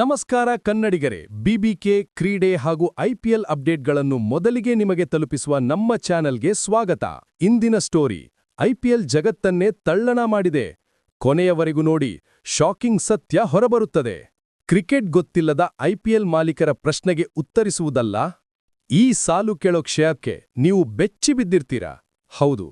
ನಮಸ್ಕಾರ ಕನ್ನಡಿಗರೇ, ಬಿಬಿಕೆ ಕ್ರೀಡೆ ಹಾಗೂ ಐಪಿಎಲ್ ಅಪ್ಡೇಟ್ಗಳನ್ನು ಮೊದಲಿಗೆ ನಿಮಗೆ ತಲುಪಿಸುವ ನಮ್ಮ ಚಾನೆಲ್ಗೆ ಸ್ವಾಗತ. ಇಂದಿನ ಸ್ಟೋರಿ ಐಪಿಎಲ್ ಜಗತ್ತನ್ನೇ ತಳ್ಳಣ ಮಾಡಿದೆ. ಕೊನೆಯವರೆಗೂ ನೋಡಿ, ಶಾಕಿಂಗ್ ಸತ್ಯ ಹೊರಬರುತ್ತದೆ. ಕ್ರಿಕೆಟ್ ಗೊತ್ತಿಲ್ಲದ ಐಪಿಎಲ್ ಮಾಲೀಕರ ಪ್ರಶ್ನೆಗೆ ಉತ್ತರಿಸುವುದಲ್ಲ? ಈ ಸಾಲು ಕೇಳೋ ಕ್ಷಯಕ್ಕೆ ನೀವು ಬೆಚ್ಚಿ ಬಿದ್ದಿರ್ತೀರಾ? ಹೌದು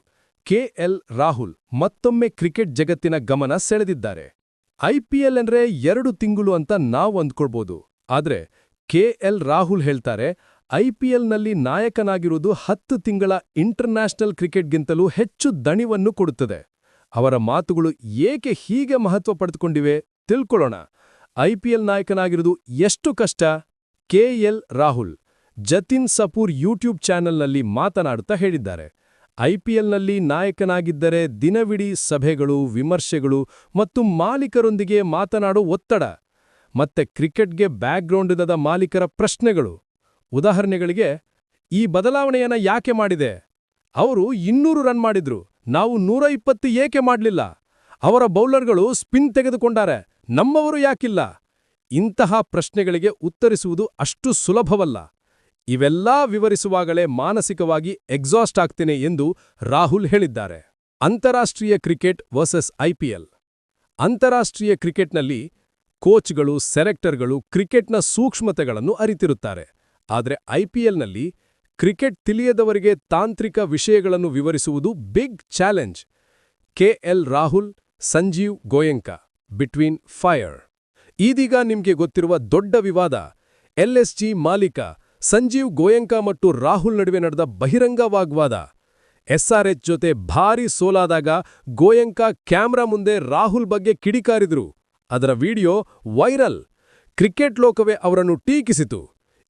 ಕೆಎಲ್ ರಾಹುಲ್ ಮತ್ತೊಮ್ಮೆ ಕ್ರಿಕೆಟ್ ಜಗತ್ತಿನ ಗಮನ ಸೆಳೆದಿದ್ದಾರೆ. ಐಪಿಎಲ್ ಅಂದ್ರೆ ಎರಡು ತಿಂಗಳು ಅಂತ ನಾವು ಅಂದ್ಕೊಳ್ಬೋದು. ಆದ್ರೆ ಕೆಎಲ್ ರಾಹುಲ್ ಹೇಳ್ತಾರೆ ಐಪಿಎಲ್ನಲ್ಲಿ ನಾಯಕನಾಗಿರುವುದು ಹತ್ತು ತಿಂಗಳ ಇಂಟರ್ನ್ಯಾಷನಲ್ ಕ್ರಿಕೆಟ್ಗಿಂತಲೂ ಹೆಚ್ಚು ದಣಿವನ್ನು ಕೊಡುತ್ತದೆ. ಅವರ ಮಾತುಗಳು ಏಕೆ ಹೀಗೆ ಮಹತ್ವ ಪಡೆದುಕೊಂಡಿವೆ ತಿಳ್ಕೊಳ್ಳೋಣ. ಐಪಿಎಲ್ ನಾಯಕನಾಗಿರುವುದು ಎಷ್ಟು ಕಷ್ಟ? K L Rahul Jatin Sapru YouTube ಚಾನೆಲ್ನಲ್ಲಿ ಮಾತನಾಡುತ್ತಾ ಹೇಳಿದ್ದಾರೆ. ಐಪಿಎಲ್ನಲ್ಲಿ ನಾಯಕನಾಗಿದ್ದರೆ ದಿನವಿಡೀ ಸಭೆಗಳು, ವಿಮರ್ಶೆಗಳು ಮತ್ತು ಮಾಲೀಕರೊಂದಿಗೆ ಮಾತನಾಡೋ ಒತ್ತಡ, ಮತ್ತೆ ಕ್ರಿಕೆಟ್ಗೆ ಬ್ಯಾಕ್ಗ್ರೌಂಡ್ ಇಲ್ಲದ ಮಾಲೀಕರ ಪ್ರಶ್ನೆಗಳು. ಉದಾಹರಣೆಗಳಿಗೆ, ಈ ಬದಲಾವಣೆಯನ್ನ ಯಾಕೆ ಮಾಡಿದೆ? ಅವರು ಇನ್ನೂರು ರನ್ ಮಾಡಿದ್ರು, ನಾವು ನೂರ ಇಪ್ಪತ್ತು ಏಕೆ ಮಾಡಲಿಲ್ಲ? ಅವರ ಬೌಲರ್ಗಳು ಸ್ಪಿನ್ ತೆಗೆದುಕೊಂಡಾರೆ, ನಮ್ಮವರು ಯಾಕಿಲ್ಲ? ಇಂತಹ ಪ್ರಶ್ನೆಗಳಿಗೆ ಉತ್ತರಿಸುವುದು ಅಷ್ಟು ಸುಲಭವಲ್ಲ. ಇವೆಲ್ಲಾ ವಿವರಿಸುವಾಗಲೇ ಮಾನಸಿಕವಾಗಿ ಎಕ್ಸಾಸ್ಟ್ ಆಗ್ತೇನೆ ಎಂದು ರಾಹುಲ್ ಹೇಳಿದ್ದಾರೆ. ಅಂತಾರಾಷ್ಟ್ರೀಯ ಕ್ರಿಕೆಟ್ ವರ್ಸಸ್ ಐಪಿಎಲ್ ಅಂತಾರಾಷ್ಟ್ರೀಯ ಕ್ರಿಕೆಟ್ನಲ್ಲಿ ಕೋಚ್ಗಳು, ಸೆಲೆಕ್ಟರ್ಗಳು ಕ್ರಿಕೆಟ್ನ ಸೂಕ್ಷ್ಮತೆಗಳನ್ನು ಅರಿತಿರುತ್ತಾರೆ. ಆದರೆ ಐಪಿಎಲ್ನಲ್ಲಿ ಕ್ರಿಕೆಟ್ ತಿಳಿಯದವರಿಗೆ ತಾಂತ್ರಿಕ ವಿಷಯಗಳನ್ನು ವಿವರಿಸುವುದು big challenge K L Rahul, Sanjiv Goenka between fire ಇದೀಗ ನಿಮಗೆ ಗೊತ್ತಿರುವ ದೊಡ್ಡ ವಿವಾದ ಎಲ್ಎಸ್ಜಿ ಮಾಲೀಕ ಸಂಜೀವ್ ಗೋಯಂಕ ಮತ್ತು ರಾಹುಲ್ ನಡುವೆ ನಡೆದ ಬಹಿರಂಗ ವಾಗ್ವಾದ ಎಸ್ಆರ್ಎಚ್ ಜೊತೆ ಭಾರೀ ಸೋಲಾದಾಗ ಗೋಯಂಕ ಕ್ಯಾಮ್ರಾ ಮುಂದೆ ರಾಹುಲ್ ಬಗ್ಗೆ ಕಿಡಿಕಾರಿದ್ರು. ಅದರ ವಿಡಿಯೋ ವೈರಲ್. ಕ್ರಿಕೆಟ್ ಲೋಕವೇ ಅವರನ್ನು ಟೀಕಿಸಿತು.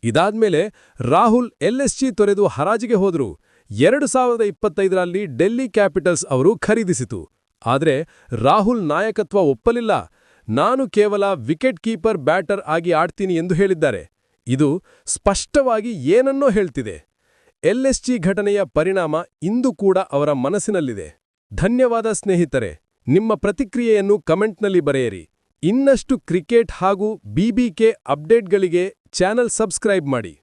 ಇದಾದ್ಮೇಲೆ ರಾಹುಲ್ ಎಲ್ಎಸ್ಜಿ ತೊರೆದು ಹರಾಜಿಗೆ ಹೋದರು. ಎರಡು ಸಾವಿರದ ಇಪ್ಪತ್ತೈದರಲ್ಲಿ ಡೆಲ್ಲಿ ಕ್ಯಾಪಿಟಲ್ಸ್ ಅವರು ಖರೀದಿಸಿತು. ಆದರೆ ರಾಹುಲ್ ನಾಯಕತ್ವ ಒಪ್ಪಲಿಲ್ಲ. ನಾನು ಕೇವಲ ವಿಕೆಟ್ ಕೀಪರ್ ಬ್ಯಾಟರ್ ಆಗಿ ಆಡ್ತೀನಿ ಎಂದು ಹೇಳಿದ್ದಾರೆ. ಇದು ಸ್ಪಷ್ಟವಾಗಿ ಏನನ್ನೋ ಹೇಳ್ತಿದೆ. ಎಲ್ಎಸ್ಜಿ ಘಟನೆಯ ಪರಿಣಾಮ ಇಂದು ಕೂಡ ಅವರ ಮನಸ್ಸಿನಲ್ಲಿದೆ. ಧನ್ಯವಾದ ಸ್ನೇಹಿತರೆ, ನಿಮ್ಮ ಪ್ರತಿಕ್ರಿಯೆಯನ್ನು ಕಮೆಂಟ್ನಲ್ಲಿ ಬರೆಯಿರಿ. ಇನ್ನಷ್ಟು ಕ್ರಿಕೆಟ್ ಹಾಗೂ ಬಿಬಿಕೆ ಅಪ್ಡೇಟ್ಗಳಿಗೆ ಚಾನೆಲ್ ಸಬ್ಸ್ಕ್ರೈಬ್ ಮಾಡಿ.